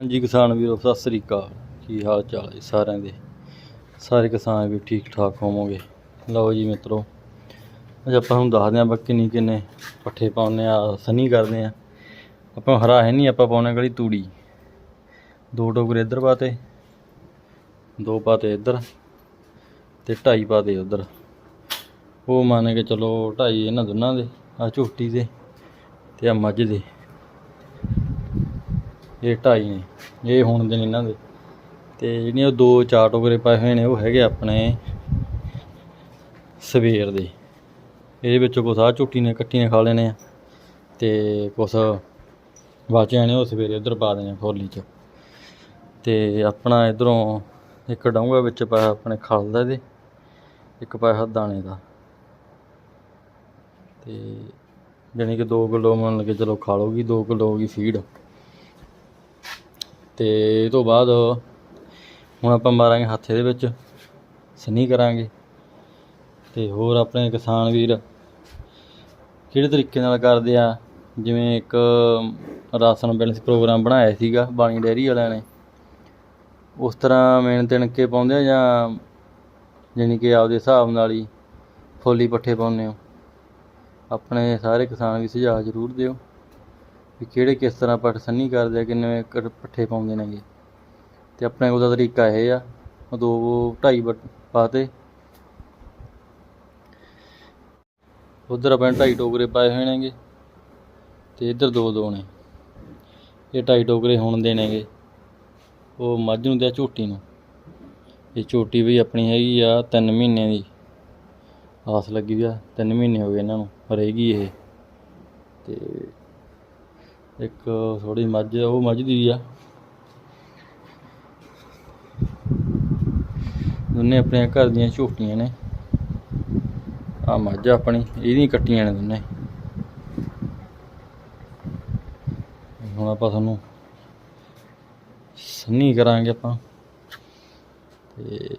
ਹਾਂਜੀ ਕਿਸਾਨ ਵੀਰੋ, ਸਤਿ ਸ੍ਰੀ ਅਕਾਲ। ਕੀ ਹਾਲ ਚਾਲ ਹੈ ਜੀ ਸਾਰਿਆਂ ਦੇ? ਸਾਰੇ ਕਿਸਾਨ ਵੀ ਠੀਕ ਠਾਕ ਹੋਵੋਗੇ? ਲਓ ਜੀ ਮਿੱਤਰੋ, ਅੱਜ ਆਪਾਂ ਨੂੰ ਦੱਸਦੇ ਹਾਂ ਆਪਾਂ ਕਿੰਨੀ ਕਿੰਨੇ ਪੱਠੇ ਪਾਉਂਦੇ ਆ ਸਨੀ ਕਰਦੇ ਆ ਆਪਾਂ ਹਰਾ ਹੈ ਨਹੀਂ, ਆਪਾਂ ਪਾਉਣੇ ਗਲੀ ਤੂੜੀ। ਦੋ ਟੋਕਰੇ ਇੱਧਰ ਪਾਤੇ, ਦੋ ਪਾਤੇ ਇੱਧਰ ਤੇ ਢਾਈ ਪਾਤੇ ਉੱਧਰ। ਉਹ ਮੰਨ ਕੇ ਚਲੋ ਢਾਈ ਇਹਨਾਂ ਦੋਨਾਂ ਦੇ ਆ ਝੋਟੀ ਦੇ ਤੇ ਆ ਮੱਝ ਦੇ। ਇਹ ਢਾਈ ਨੇ, ਇਹ ਹੋਣ ਦੇ ਨੇ ਇਹਨਾਂ ਦੇ। ਤੇ ਜਿਹੜੀਆਂ ਉਹ ਦੋ ਚਾਰ ਟੋਕਰੇ ਪਏ ਹੋਏ ਨੇ, ਉਹ ਹੈਗੇ ਆਪਣੇ ਸਵੇਰ ਦੇ। ਇਹਦੇ ਵਿੱਚੋਂ ਕੁਛ ਆਹ ਝੁੱਟੀ ਨੇ ਕੱਟੀ ਨੇ ਖਾ ਲੈਣੇ ਆ। ਤੇ ਕੁਛ ਬਾਚਿਆਂ ਨੇ ਉਹ ਸਵੇਰੇ ਉਧਰ ਪਾ ਦੇਣੇ ਆ ਖੋਲੀ 'ਚ। ਤੇ ਆਪਣਾ ਇਧਰੋਂ ਇੱਕ ਡਾਊਂਗਾ ਵਿੱਚ ਪਾਇਆ ਆਪਣੇ ਖਲ ਦਾ ਇਹਦੇ, ਇੱਕ ਪਾਇਆ ਦਾਣੇ ਦਾ। ਤੇ ਜਾਣੀ ਕਿ 2 ਕਿਲੋ ਮੰਨ ਲਗੇ ਚਲੋ ਖਾ ਲਊਗੀ 2 ਕਿਲੋ ਹੋ ਗਈ ਫੀਡ ਤੇ ਇਹ ਤੋਂ ਬਾਅਦ ਹੁਣ ਆਪਾਂ ਮਾਰਾਂਗੇ ਹੱਥ ਇਹਦੇ ਵਿੱਚ, ਸਨੀ ਕਰਾਂਗੇ। ਤੇ ਹੋਰ ਆਪਣੇ ਕਿਸਾਨ ਵੀਰ ਕਿਹੜੇ ਤਰੀਕੇ ਨਾਲ ਕਰਦੇ ਆ? ਜਿਵੇਂ ਇੱਕ ਰਾਸ਼ਨ ਬੈਲੈਂਸ ਪ੍ਰੋਗਰਾਮ ਬਣਾਇਆ ਸੀਗਾ, ਬਾਣੀ ਡੈਰੀ ਵਾਲਿਆਂ ਨੇ। ਉਸ ਤਰ੍ਹਾਂ ਮੇਨ ਤਿਣਕੇ ਪਾਉਂਦੇ ਆ ਜਾਂ ਜਾਣੀ ਕਿ ਆਪਦੇ ਹਿਸਾਬ ਨਾਲ ਹੀ ਫੋਲੀ ਪੱਠੇ ਪਾਉਂਦੇ ਹੋ? ਆਪਣੇ ਸਾਰੇ ਕਿਸਾਨ ਵੀ ਸੁਝਾਅ ਜ਼ਰੂਰ ਦਿਓ। ਵੀ ਕਿਹੜੇ ਕਿਸ ਤਰ੍ਹਾਂ ਪੱਠ ਸੰਨੀ ਕਰਦੇ ਆ, ਕਿੰਨੇ ਪੱਠੇ ਪਾਉਂਦੇ ਨੇਗੇ। ਤੇ ਆਪਣੇ ਕੋਲ ਦਾ ਤਰੀਕਾ ਇਹ ਆ ਦੋ ਢਾਈ ਪਾਤੇ। ਉਧਰ ਆਪਣੇ ਢਾਈ ਟੋਕਰੇ ਪਾਏ ਹੋਏ ਨੇਗੇ, ਤੇ ਇੱਧਰ ਦੋ ਦੋ ਨੇ। ਇਹ ਢਾਈ ਟੋਕਰੇ ਹੁਣ ਦੇ ਨੇਗੇ। ਉਹ ਮੱਝ ਨੂੰ ਤੇ ਆ ਝੋਟੀ ਨੂੰ। ਇਹ ਝੋਟੀ ਵੀ ਆਪਣੀ ਹੈਗੀ ਆ 3 ਮਹੀਨਿਆਂ ਦੀ। ਆਸ ਲੱਗੀ ਆ 3 ਮਹੀਨੇ ਹੋ ਗਏ ਇਹਨਾਂ ਨੂੰ ਰਹੇਗੀ ਇਹ। ਤੇ ਇੱਕ ਥੋੜੀ ਮੱਝ ਉਹ ਮੱਝ ਦੀ ਆ। ਦੋਨੇ ਆਪਣੇ ਘਰ ਦੀਆਂ ਝੋਟੀਆਂ ਨੇ। ਆ ਮੱਝ ਆਪਣੀ, ਇਹਦੀਆਂ ਕੱਟੀਆਂ ਨੇ ਦੋਨੇ। ਹੁਣ ਆਪਾਂ ਤੁਹਾਨੂੰ ਸੰਨੀ ਕਰਾਂਗੇ ਆਪਾਂ। ਤੇ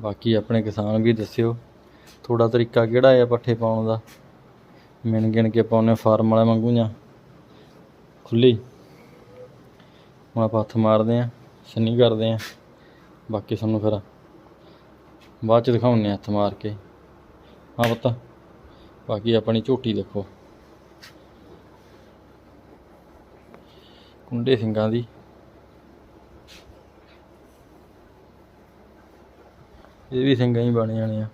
ਬਾਕੀ ਆਪਣੇ ਕਿਸਾਨ ਵੀ ਦੱਸਿਓ ਥੋੜਾ ਤਰੀਕਾ ਕਿਹੜਾ ਹੈ ਪੱਠੇ ਪਾਉਣ ਦਾ? ਮਿਣ ਗਿਣ ਕੇ ਪਾਉਣੇ ਫਾਰਮ ਵਾਲੇ ਵਾਂਗੂ ਜਾਂ? ਖੁੱਲੀ। ਹੁਣ ਆਪਾਂ ਹੱਥ ਮਾਰਦੇ ਆਂ ਸੰਨੀ ਕਰਦੇ ਆਂ ਬਾਕੀ ਸਾਨੂੰ ਫਿਰ ਬਾਅਦ ਚ ਦਿਖਾਉਂਦੇ ਹਾਂ ਹੱਥ ਮਾਰ ਕੇ। ਹਾਂ ਪੁੱਤ, ਬਾਕੀ ਆਪਣੀ ਝੋਟੀ ਦੇਖੋ। ਕੁੰਡੇ ਸਿੰਘਾਂ ਦੀ। ਇਹ ਵੀ ਸਿੰਘਾਂ ਹੀ ਬਣ ਜਾਣੇ ਆ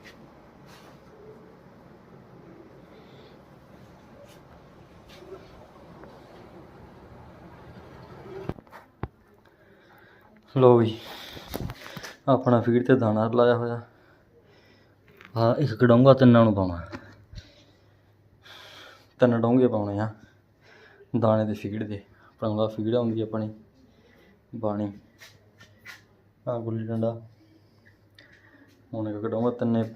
ਲੋ ਵੀ, ਆਪਣਾ ਫੀਡ ਤੇ ਦਾਣਾ ਲਾਇਆ ਹੋਇਆ। ਆ ਇੱਕ ਕਡੋਂਗਾ ਤਿੰਨਾਂ ਨੂੰ ਪਾਉਣਾ। ਤਿੰਨ ਡੋਂਗੇ ਪਾਉਣੇ ਆ, ਦਾਣੇ ਦੇ ਫੀਡ ਦੇ। ਆਪਣਾ ਫੀਡ ਆਉਂਦੀ ਆਪਣੀ, ਬਾਣੀ। ਆ ਗੁੱਲੀ ਡੰਡਾ। ਹੁਣ ਇੱਕ ਕਡੋਂਗਾ ਤਿੰਨੇ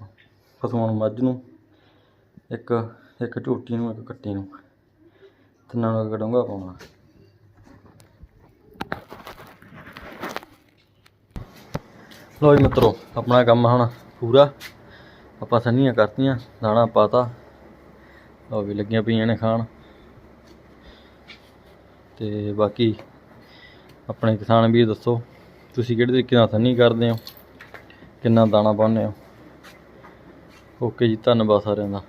ਪਸ਼ੂਆਂ ਨੂੰ ਮੱਝ ਨੂੰ। ਇੱਕ ਇੱਕ ਝੋਟੀ ਨੂੰ, ਇੱਕ ਕੱਟੀ ਨੂੰ। ਤਿੰਨਾਂ ਨੂੰ ਇੱਕ ਕਡੋਂਗਾ ਪਾਉਣਾ। ਲੋ ਜੀ ਮਿੱਤਰੋ, ਆਪਣਾ ਕੰਮ ਹੁਣ ਪੂਰਾ। ਆਪਾਂ ਸੰਨੀਆਂ ਕਰਤੀਆਂ, ਦਾਣਾ ਪਾਤਾ। ਉਹ ਵੀ ਲੱਗੀਆਂ ਪਈਆਂ ਨੇ ਖਾਣ। ਤੇ ਬਾਕੀ ਆਪਣੇ ਕਿਸਾਨ ਵੀ ਦੱਸੋ, ਤੁਸੀਂ ਕਿਹੜੇ ਤਰੀਕੇ ਨਾਲ ਸੰਨੀ ਕਰਦੇ ਹੋ? ਕਿੰਨਾ ਦਾਣਾ ਪਾਉਂਦੇ ਹੋ? ਓਕੇ ਜੀ, ਧੰਨਵਾਦ ਸਾਰਿਆਂ ਦਾ।